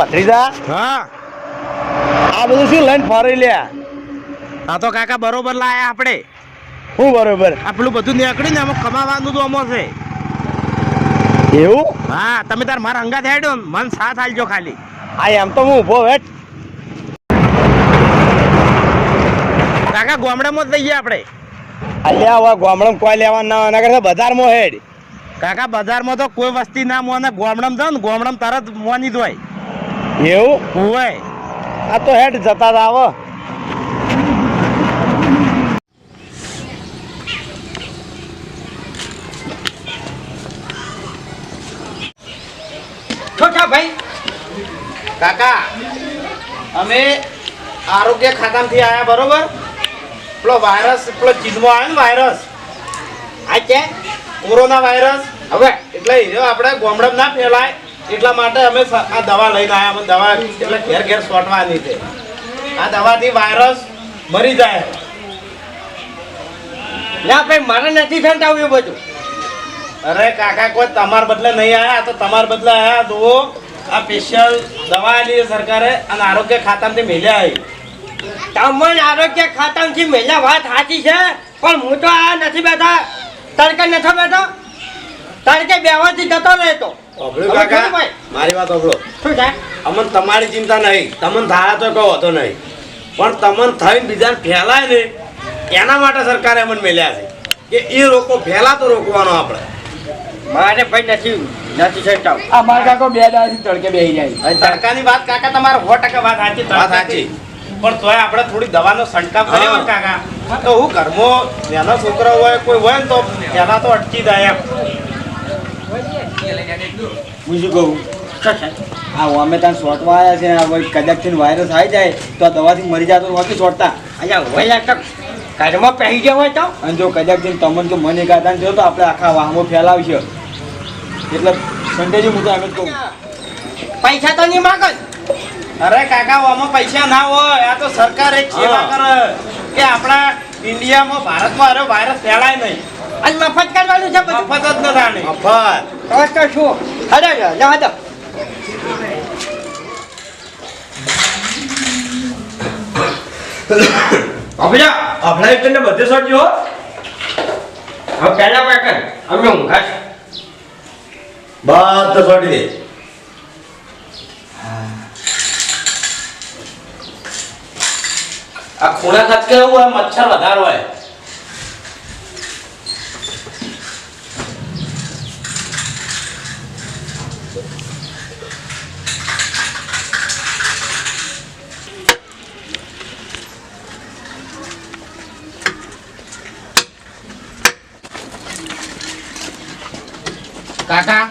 ભત્રીજા? હા. આ બધું શું લઈને ફરી લ્યા આ તો કાકા બરોબર લાયા આપણે. શું બરોબર? આપણું બધું નીકળી ને આમાં કમાવાનું તો અમો છે. એવું? હા તમે તાર મારા અંગાત હેડ્યો મન સાથ આલજો ખાલી. હા એમ તો હું ઊભો હેઠ કાકા ગોમડામાં જ લઈએ આપણે. અલ્યા હવે ગામડામાં કોઈ લેવાના હોય એના કરતા બજારમાં હેડ. કાકા બજારમાં તો કોઈ વસ્તી ના મોને ગોમડામાં જાવ ને ગોમડામાં તરત મોની જ હોય. એવું? હોય આ તો હેઠ જતા તા આવો. છોટા ભાઈ? કાકા અમે આરોગ્ય ખાતામાંથી આવ્યા બરોબર? પેલો વાયરસ પેલો ચીજમાં આવ્યો ને વાયરસ. આ કે કોરોના વાયરસ. હવે એટલે આપણે ગોમડમ ના ફેલાય. એટલા માટે અમે આ દવા લઈને આવ્યા અમે દવા એટલે ઘેર ઘેર સોટવાની છે. આ દવાથી વાયરસ મરી જાય. ના ભાઈ મારે નથી સંતાવ્યું બધું. અરે કાકા કોઈ તમાર બદલે નહીં આયા? તો તમાર બદલે આયા. જુઓ આ સ્પેશિયલ દવા આલી સરકારે અને આરોગ્ય ખાતામાંથી મેલ્યા આવી તમને આરોગ્ય ખાતામાંથી મેલ્યા વાત સાચી છે પણ હું તો આ નથી બેઠા. તડકે નથી બેઠો. તડકે બેવાથી જતો રહેતો. કાકા. મારી વાત શું અમન તમારી ચિંતા નહીં. તમને થાય તો કહો તો નહીં. પણ તમને થઈને બીજાને ફેલાય ને એના માટે સરકારે અમને મેલ્યા છે. કે એ રોકો ફેલાતો રોકવાનો આપણે. મારે ભાઈ નથી નથી સંતાવ આ મારા કાકો બે દાડાથી તડકે બેહી જાય તડકાની વાત કાકા તમારે સો ટકા વાત સાચી વાત સાચી. પણ તોય આપણે થોડી દવાનો છંટકાવ કર્યો કાકા. તો હું ઘરમાં નાના છોકરા હોય કોઈ હોય ને તો પેલા તો અટકી જાય એમ. હું શું કહું? હા અમે ત્યાં શોર્ટમાં આવ્યા છે કદાચ વાયરસ આવી જાય તો આ દવાથી મરી જતો તો નથી શોર્ટતા અહીંયા વયા ઘરમાં પહેરી ગયો હોય તો? અને જો કદાચથી તમને જો મને કાઢા જો તો આપણે આખા વાહમાં ફેલાવશે. એટલે સંડેજી હું તો એમ જ કહું. પૈસા તો નહીં માગો? અરે કાકા આમાં પૈસા ના હોય. આ તો સરકાર એક સેવા. કરે કે આપણા ઇન્ડિયામાં ભારતમાં અરે વાયરસ ફેલાય નહીં. અને મફત કરવાનું છે મફત જ મફત. તો તો શું અરે જવા દો અભિજા અભલા એટલે બધે સોડજો હવે પહેલા પેકર અમે ઊંઘા છે બધું છોડી દે આ ખૂણા ખાત કેવું હોય મચ્છર વધારે હોય કાકા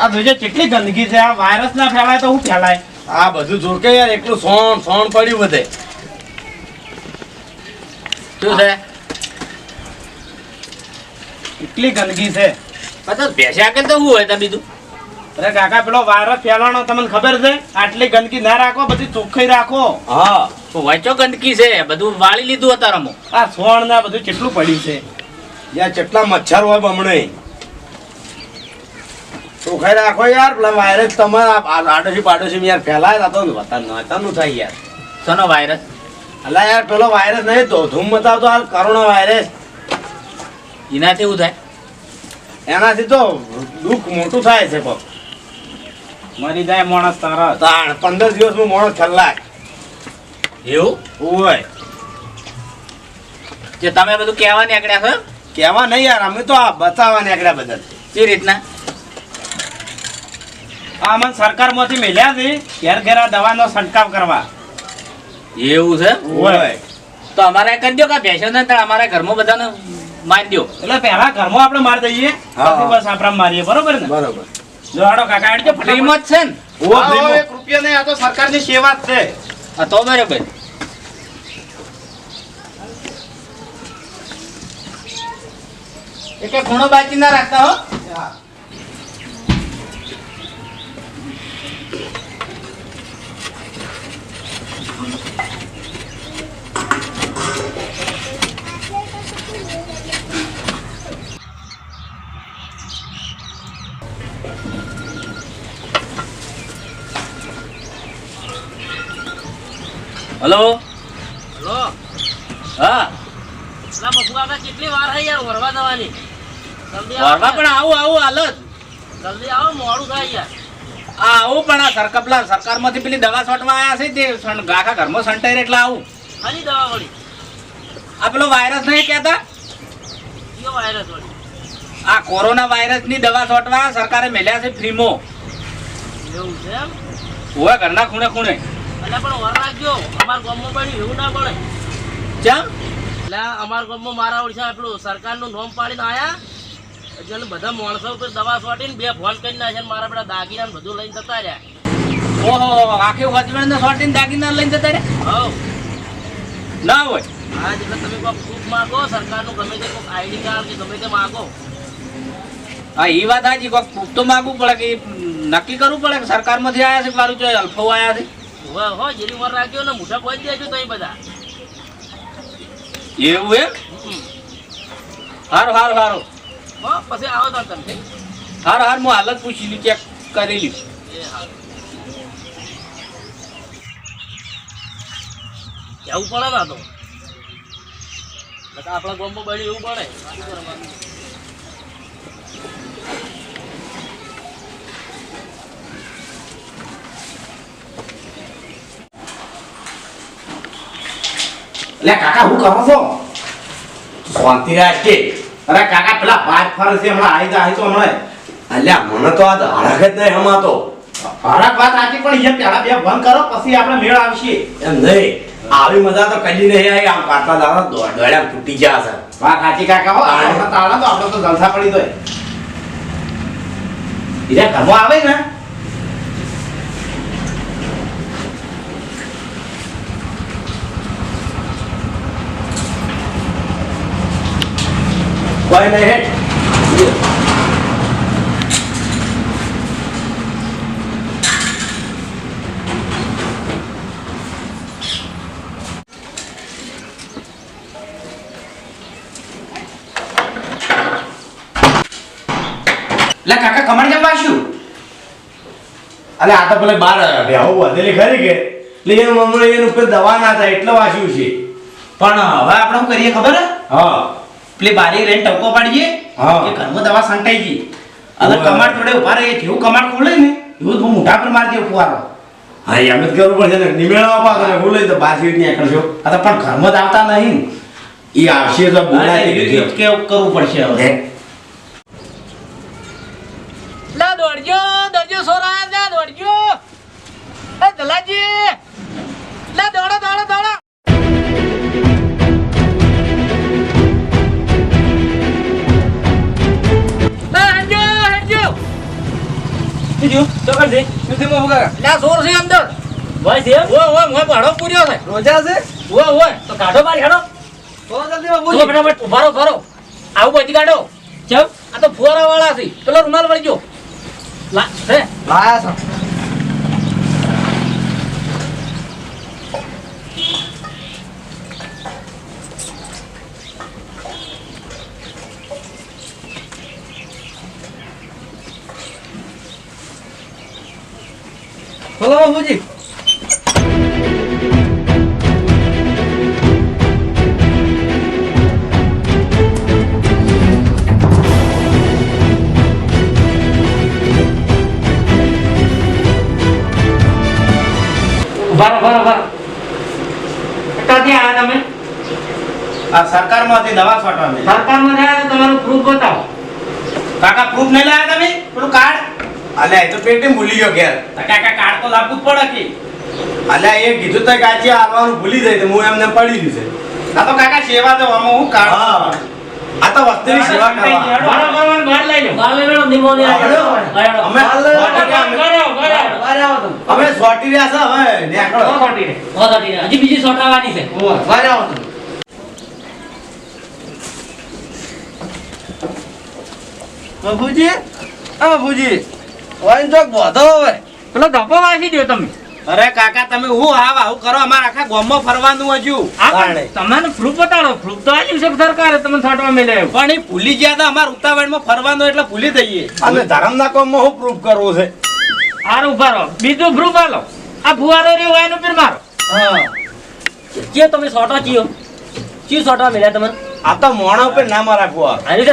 આ જોજે કેટલી ગંદકી છે આ વાયરસ ના ફેલાય તો હું ફેલાય? આ બધું જોકે યાર એટલું સોણ સોણ પડ્યું બધે. શું છે? કેટલી ગંદકી છે? ભેસ્યા કે તો શું હોય ત્યાં બીજું? અરે કાકા પેલો વાયરસ ફેલાવાનો તમને ખબર છે? આટલી ગંદકી ના રાખો બધી ચોખ્ખાઈ રાખો. હા તો વાંચો ગંદકી છે? બધું વાળી લીધું હતા રમો આ સોણ ના બધું કેટલું પડ્યું છે? યાર કેટલા મચ્છર હોય બમણે. ચોખાઈ રાખો યાર પેલા વાયરસ તમારા આડોશી પાડોશી યાર ફેલાય હતો ને વતન નતાનું થાય યાર. સનો વાયરસ અલા યાર પેલો વાયરસ નહીં તો ધૂમ બતાવતો આ કરોના વાયરસ એનાથી એવું થાય? એનાથી તો દુઃખ મોટું થાય છે પગ મરી જાય માણસ તરત. તાણ પંદર દિવસમાં માણસ છલ્લાય એવું? હોય જે તમે બધું કહેવા નીકળ્યા છો? કહેવા નહીં યાર અમે તો આ બચાવવા નીકળ્યા બધા. જે રીતના? આ મને સરકારમાંથી મેલ્યા છે ઘેર ઘેર આ દવાનો છંટકાવ કરવા. એવું છે? ઓય તો અમારે કરી દો કે ભેંસો ને અમારા ઘરમાં બધાને મારી દો એટલે પહેલા ઘરમાં આપણે મારી દઈએ પછી બસ આપણે મારીએ બરોબર ને? બરોબર. જો હાડો કાકા એટલે ફ્રી ફટાફટ. જ છે ને? ઓ હા, એક રૂપિયા નહીં આ તો સરકારની સેવા જ છે. આ તો બરોબર. એક ખૂણો બાકી ના રાખતા હો. હલો? હલો? હા. એટલા કાકા કેટલી વાર થઈ યાર વરવા જવાની? જલ્દી વરવા પણ આવું આવું હાલત જલ્દી આવો મોડું થાય યાર. આ આવું પણ આ સરકપલા સરકારમાંથી પેલી દવા છોટવા આવ્યા છે તે ગાખા ઘરમાં સંટાઈ એટલે આવું. ખાલી દવા વળી. આ પેલો વાયરસ નહીં કહેતા? કયો વાયરસ વળી? આ કોરોના વાયરસની દવા છોટવા સરકારે મેલ્યા છે ફ્રીમો. એવું છે હોય ઘરના ખૂણે ખૂણે. એટલે પણ વર રાખજો. અમારા ગામમાં પણ એવું ના પડે. ચમ? એટલે અમારા ગામમાં મારા ઓળખા પેલું સરકારનું નોમ પાડીને આયા. એટલે બધા માણસો ઉપર દવા છોટીને બે ફોન કરી નાખ્યા મારા બધા દાગીના બધું લઈને જતા રહ્યા. ઓહો આખી હસબન્ડ છોટીને દાગીના લઈને જતા રહ્યા? ના હોય. હા એટલે તમે કોઈ પ્રૂફ માગો સરકારનું ગમે તે કોઈ આઈડી કાર્ડ કે ગમે તે માગો. હા એ વાત હાજી કોક proof તો માગવું પડે કે નક્કી કરવું પડે કે સરકારમાંથી આવ્યા છે મારું જો અલ્ફો આવ્યા છે? હવે હો જેની વર રાખજો ને મોટા પહોંચી દેજો તો બધા. એવું એમ? હમ. સારું સારું સારું હો પછી આવો તો તમે હાર સારું હું હાલત પૂછી લી ચેક કરી લી એ હા કેવું પડે ના તો. આપણા ગામમાં બળી એવું પડે. એટલે કાકા હું કરો છો. શાંતિ રાખજે અરે કાકા પેલા બાર ફરે છે હમણાં આવી જાય તો હમણાં. અલ્યા મને તો આજ હળખ જ નહીં હમાતો. હળખ વાત સાચી પણ એ પેલા બે બંધ કરો પછી આપણે મેળ આવશે એમ નહીં આવી મજા તો કદી નહીં આવી આમ પાટલા દાડા દોડ્યા તૂટી ગયા છે. વાત સાચી કાકા હો તાળા તો આપણે તો જલસા પડી દો એટલે ઘરમાં આવે ને? કોઈ નહીં હેઠ લે કાકા કમર કેમ વાસ્યું અલે આ તો પેલે બાર બેહો વધેલી ખરી કે? એટલે એનું મમ્મી એનું ઉપર દવા ના થાય એટલે વાસ્યું છે. પણ હવે આપણે શું કરીએ ખબર? હે? પેલી બારી લઈને ટપકો પાડીએ. હા. કે ઘરમાં દવા સંટાઈ ગઈ અને. કમાડ જોડે ઊભા રહીએ. જેવું કમાડ ખોલે ને એવું તો મોટા પર મારી દે ફુવારો. હા એમ જ કરવું પડશે ને નિમેળવા પાછો હું. લઈ તો બાજી ની કરશો આ તો પણ ઘરમાં જ આવતા નહીં. એ આવશે તો બોલાય કે કરવું પડશે હવે. લા દોડજો દોડજો સોરા લા દોડજો. એ દલાજી લા દોડો દોડો દોડો. બીજું તો કરજે સુધી માં કાકા લા સોર છે અંદર. ભાઈ છે ઓ ઓ ભાડો પૂર્યો છે. રોજા છે? ઓ ઓ તો કાઢો બારી હેડો. તો જલ્દી માં જો ફટાફટ ઉભારો ઉભારો. આવું બધી કાઢો ચમ? આ તો ફુવારા વાળા છે. પેલો રૂમાલ વળજો લા છે લાયા છો. બોલો બાપુજી આ સરકારમાંથી દવા છોટવાની. સરકારમાં તમારું પ્રૂફ બતાવો. કાકા પ્રૂફ નહીં લાયા તમે? પેલું કાર્ડ અલ્યા એ તો પેટી ભૂલી ગયો ઘેર. કાકા કાર્ડ તો લાવવું જ પડે કે? અલે એ કીધું તો કાચી આવવાનું ભૂલી જાય તો હું એમને પડી ગયું આ તો કાકા સેવા તો આમાં હું કાર્ડ હા. આ તો વસ્તુની સેવા કરવા. બહાર કરવાનું બહાર લઈ લો બાર લેવાનો નિમોનિયા હેડો. અમે વારે આવો તમે. અમે સોટી રહ્યા છે હવે નેકળો. હજી બીજી સોટાવાની છે. આવો તમે. બાપુજી આ બાપુજી વાઈન ચોક બોધો હવે. પેલો ધપ્પો વાંચી દો તમે. અરે કાકા તમે હું આવ આવું કરો? અમારે આખા ગામમાં ફરવાનું હજુ. તમને પ્રૂફ બતાડો. પ્રૂફ તો આલ્યું છે સરકારે તમને છાંટવા મેલે પણ એ ભૂલી ગયા હતા અમારે ઉતાવળમાં ફરવાનું એટલે ભૂલી જઈએ. અને ધરમના કામમાં હું પ્રૂફ કરવું છે? હાર ઊભા રહો. બીજું પ્રૂફ આલો. આ ફુવારો રહ્યો હોય એનું મારો. હા. ચિયો તમે સોટો ચિયો. ચિયો સોટો મળ્યા તમને? આ તો મોણા ઉપર ના મારા ફુવા હારી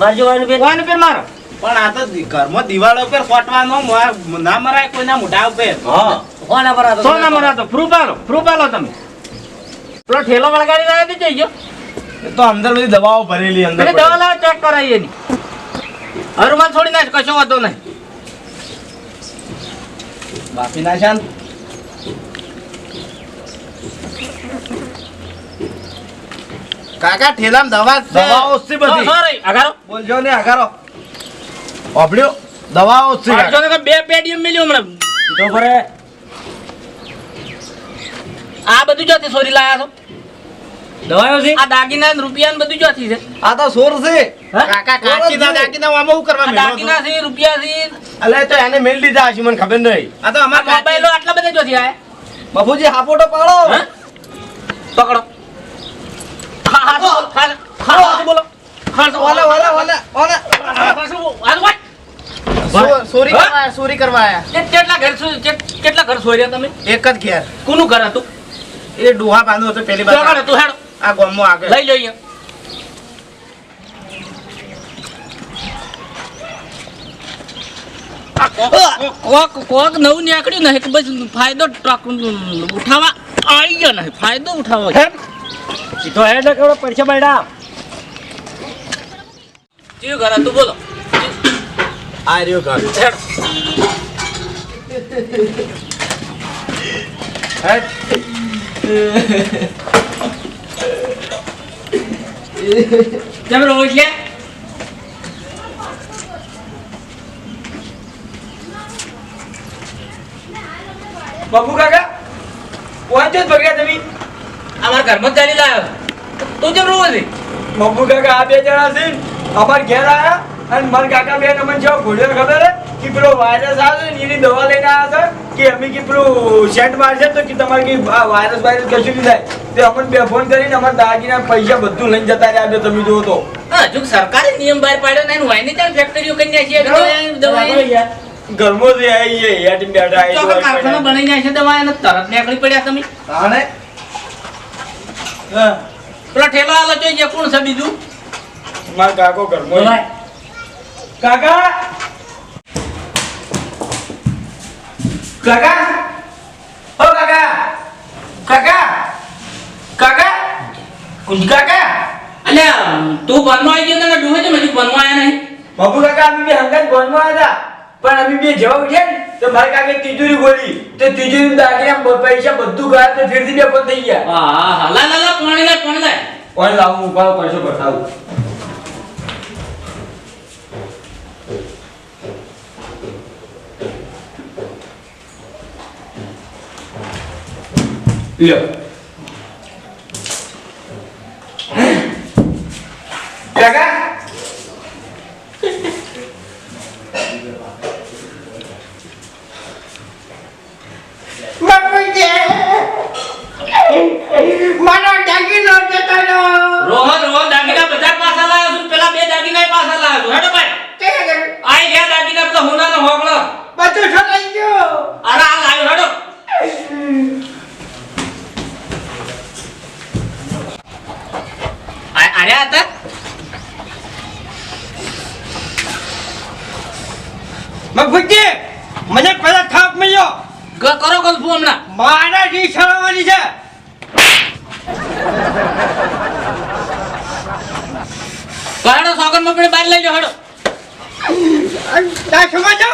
મારજો વાયનું મારો. પણ આ તો ઘરમાં દિવાળો ઉપર ફોટવાનો ના મરાય કોઈના મોઢા ઉપર. હા. કોના પર સો ના મરા તો પ્રૂફ આલો. પ્રૂફ આલો તમે. પેલો ઠેલો વળગાડી રહ્યા હતી જઈજો એ તો અંદર બધી દવાઓ ભરેલી અંદર દવા લાવો ચેક કરાવીએ એની. હરુમાન છોડી નાખ કશો વાંધો નહીં. બાપી ના શાંત. કાકા ઠેલામાં દવા. દવાઓ છે બધી. અગારો. બોલજો ને આગારો ઓબળ્યો દવાઓ છે ને બે પેટીએમ મિલ્યું હમણાં તો ભરે આ બધું જોતી સોરી લાયા છો દવાઓ છે આ દાગીના રૂપિયા ને બધું જોતી છે આ તો સોર છે કાકા કાચીના દાગીના આમાં હું કરવા મેલો દાગીના છે રૂપિયા છે અલે તો એને મેલ દીધા હશે મને ખબર નહીં આ તો અમાર મોબાઈલો આટલા બધા જોતી આ બાપુજી હાપોટો પાડો પકડો પકડો હા હા બોલો હા હા હા બોલો હા ઓલે ઓલે ઓલે ઓલે. ચોરી કરવા ચોરી કરવા આયા? કેટલા ઘર કેટલા ઘર સોર્યા તમે? એક જ ઘેર. કોનું ઘર હતું? એ ડોહા બાંધો હતો પેલી બાજુ. હતું હેડો. આ ગામમાં આગળ. લઈ લઈએ કોક કોક નવું નીકળ્યું ને કે બસ ફાયદો ઉઠાવા આવી ગયો નહીં ફાયદો ઉઠાવો સીધો હેડ કરો પૈસા બેડા ચિયો ઘર હતું બોલો. આ રહ્યો ઘર. કેમ રહો એટલે બાપુ કાકા પહોંચ્યો જ ભગ્યા તમે. અમારા ઘરમાં જ ગાડી લાવ્યો. તું કેમ રહો છે? બાપુ કાકા આ બે જણા છે. અમાર ઘેર આવ્યા અને મારા કાકા બેન અમને જેવો ઘોડ્યો ખબર કે પેલો વાયરસ આવે ને એની દવા લઈને આવ્યા છે કે અમે કે પેલું સેન્ટ મારશે તો કે તમારે કે આ વાયરસ વાયરસ કશું નહીં થાય. તે અમને બે ફોન કરીને અમારા દાગીના પૈસા બધું લઈને જતા રહ્યા બે તમે જુઓ તો. હજુ સરકારે નિયમ બહાર પાડ્યો ને એનું વાયની ચાલ ફેક્ટરીઓ કરી નાખી છે દવા ઘરમાં જ આવીએ યાદ બેઠા આવીએ કારખાનો બનાવી નાખે દવા એને તરત નીકળી પડ્યા તમે. હા, પેલા ઠેલા આલો જોઈએ કોણ છે બીજું? મારા કાકો ઘરમાં કાકા! કાકા! ઓ કાકા! કાકા! કાકા! કુંજ કાકા! અને તું બનવા આવી ગયો ને ડૂહે છે હજુ બનવા આવ્યા નહીં. બાપુ કાકા અમે બે હંગાત બનવા હતા. પણ અમે બે જવા ઉઠ્યા ને તો મારા કાકે તિજોરી ખોલી. તો તિજોરી દાગીના પૈસા બધું ગયા તો ફેરથી બે પણ થઈ ગયા. હા હા લા લા લા પાણી લાય પાણી લાય. પાણી લાવું ઉપાડો પૈસો બતાવું લ્યો કાકા રોહન રોહન દાગીના બધા પાછા લાવ્યો છું પેલા બે દાગીના પાછા લાવ્યો છું હેડો ભાઈ આઈ ગયા દાગીના પેલા હોનાનો હોગળો અરે આ લાવ્યો હેડો આ આર્યા હતા મગફુજી મને પેલા થાપ મળ્યો ગ- કરો ગલ્ફુ હમણાં મારા જી છળવાની છે કરાડો સોગન મપડી બહાર લઈ લો હેડો ના સમજો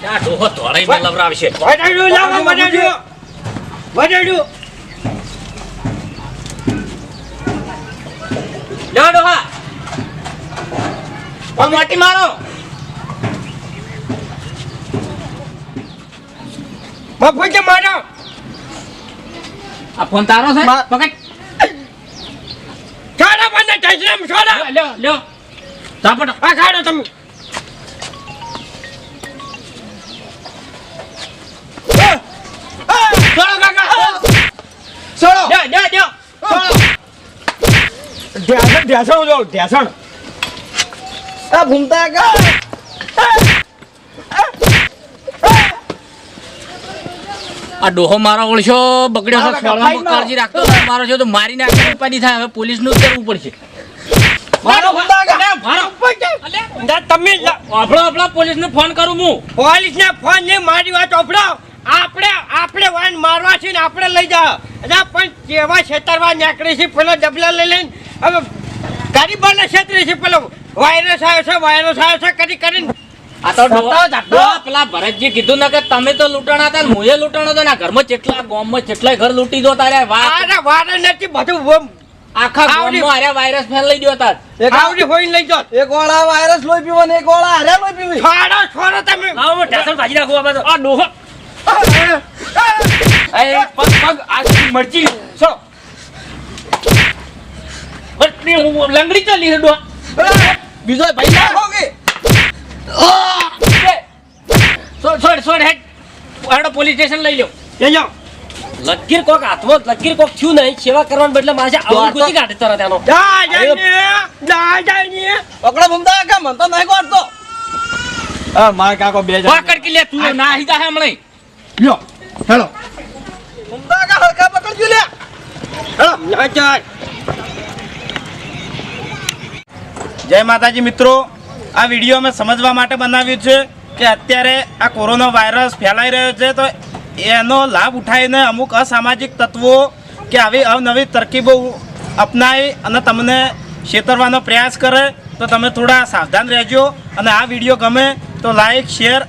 ત્યાં ડોહો તોડાઈને લવરાવશે વડાડ્યું લાવો વડાડ્યું વડાડ્યું લ્યો ડોહા. પણ મોટી મારો. મગફુજી મારો આ ફોન તારો છે? પકડ. ટેસ્ટમ લ્યો લ્યો ઝાપટ આ ખાડો તમે. જો આ ભૂમતા કા આ ડોહો મારો ઓળશો બગડ્યો કાળજી રાખતો મારો છે તો મારી નાખી ઉપાડી થાય હવે પોલીસનું જ કરવું પડશે તમે આપણો આપણો પોલીસને ફોન કરું હું. પોલીસને ફોન નહીં મારી વાત ઓફડો આપણે આપણે વાન મારવા છે ને આપણે લઈ જાઓ. અરે પણ કેવા છેતરવા નીકળે છે પેલો ડબલા લઈ લઈને. હવે ગરીબોને છેતરી છે પેલો. વાયરસ આવ્યો છે વાયરસ આવ્યો છે કરી કરીને. આ તો પેલા ભરતજી કીધું ને કે તમે તો લૂંટણા હતા ને મુએ લૂંટણો હતો ને ઘરમાં કેટલા ગામમાં કેટલાય ઘર લૂંટી દો તારે વાત વારે નથી બધું આખા ગામમાં અરે વાયરસ ફેલાઈ ગયો હતા. આવડી હોઈને લઈ જાત એક વાળા વાયરસ લોહી પીવો ને એક ઓળા અરે લોહી પીવી. છોડો છોડો તમે. લાવો ઢાસણ ભાજી નાખું આ બધો આ ડોહો. એ પગ પગ આ મરચી. સો બટની હું લંગડી ચાલી છે બીજો ભાઈ નાખો કે. છોડ છોડ છોડ હેડ. હેડો પોલીસ સ્ટેશન લઈ લ્યો. લઈ જાઓ. લકીર કોક હાથમાં લગીર કોક થયું નહીં. સેવા કરવાને બદલે મારે આવું ગુજી કાઢે તરા તેનો જા જાઈને જા જાઈને પકડો ભૂમતા મન તો નહીં કોડતો હા માર કાકો બે જા પકડ કે લે તું ના હિતા હે હમણે લ્યો હેલો. ભૂમતા કા હલકા પકડજો લે ના જાય. જય માતાજી મિત્રો. આ વીડિયો અમે સમજવા માટે બનાવ્યું છે કે અત્યારે આ કોરોના વાયરસ ફેલાઈ રહ્યો છે તો એનો લાભ ઉઠાવીને અમુક અસામાજિક તત્વો કે આવી અવનવી તરકીબો અપનાવી અને તમને છેતરવાનો પ્રયાસ કરે, તો તમે થોડા સાવધાન રહેજો. અને આ વીડિયો ગમે તો લાઈક, શેર